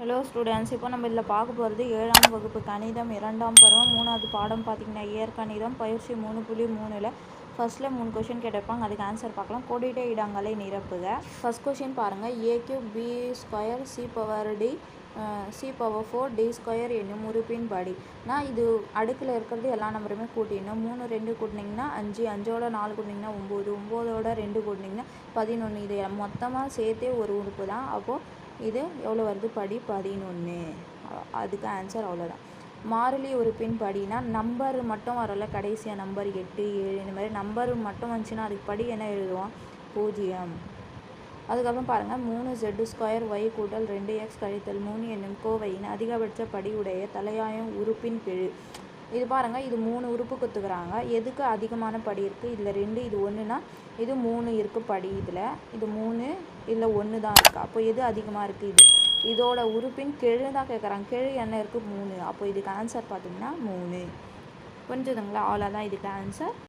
Hello students இப்போ நம்ம இதில் பார்க்க போகிறது ஏழாம் வகுப்பு கணிதம் இரண்டாம் பருவம் மூணாவது பாடம் பார்த்தீங்கன்னா இயற்கணிதம் பயிற்சி மூணு புள்ளி மூணில் ஃபஸ்ட்டில் மூணு கொஷின் கேட்டிருப்பாங்க. அதுக்கு ஆன்சர் பார்க்கலாம். கோடிட்ட இடங்களை நிரப்புக. ஃபஸ்ட் கொஷின் பாருங்கள் A cube B square C power D C power four D square என்னும் உறுப்பின் படி நான் இது அடுக்கில் இருக்கிறது எல்லா நம்பருமே கூட்டிடணும். மூணு ரெண்டு கூட்டினீங்கன்னா அஞ்சு அஞ்சோட நாலு கூட்டினீங்கன்னா ஒம்பது ஒம்போதோட ரெண்டு கூட்டினீங்கன்னா பதினொன்று இது மொத்தமாக சேர்த்தே ஒரு உறுப்பு தான். அப்போது இது எவ்வளோ வருது? படி பதினொன்று அதுக்கு ஆன்சர் அவ்வளோதான் மாறிலி உறுப்பின் படினா நம்பர் மட்டும் வரல கடைசியாக நம்பர் எட்டு ஏழு இந்த மாதிரி நம்பர் மட்டும் வந்துச்சுன்னா அதுக்கு படி என்ன எழுதுவோம்? பூஜ்ஜியம். அதுக்கப்புறம் பாருங்கள் மூணு ஜெட்டு ஸ்கொயர் ஒய் கூட்டல் ரெண்டு எக்ஸ் கழித்தல் மூணு என்னும் கோவையின் அதிகபட்ச படி உடைய தலையாயம் உறுப்பின் கெழு. இது பாருங்கள் இது மூணு உறுப்பு கொடுத்துக்கிறாங்க எதுக்கு அதிகமான படி இருக்குது இதில் ரெண்டு இது ஒன்றுனா இது மூணு இருக்குது படி இதில். இது மூணு இதில் ஒன்று தான் இருக்குது அப்போ எது அதிகமாக இருக்குது இது. இதோட உறுப்பின் கெழு தான் கேட்குறாங்க கெழு என்ன இருக்குது மூணு. அப்போ இதுக்கு ஆன்சர் பார்த்தீங்கன்னா மூணு. புரிஞ்சுதுங்களா? அவ்வளோதான் இதுக்கு ஆன்சர்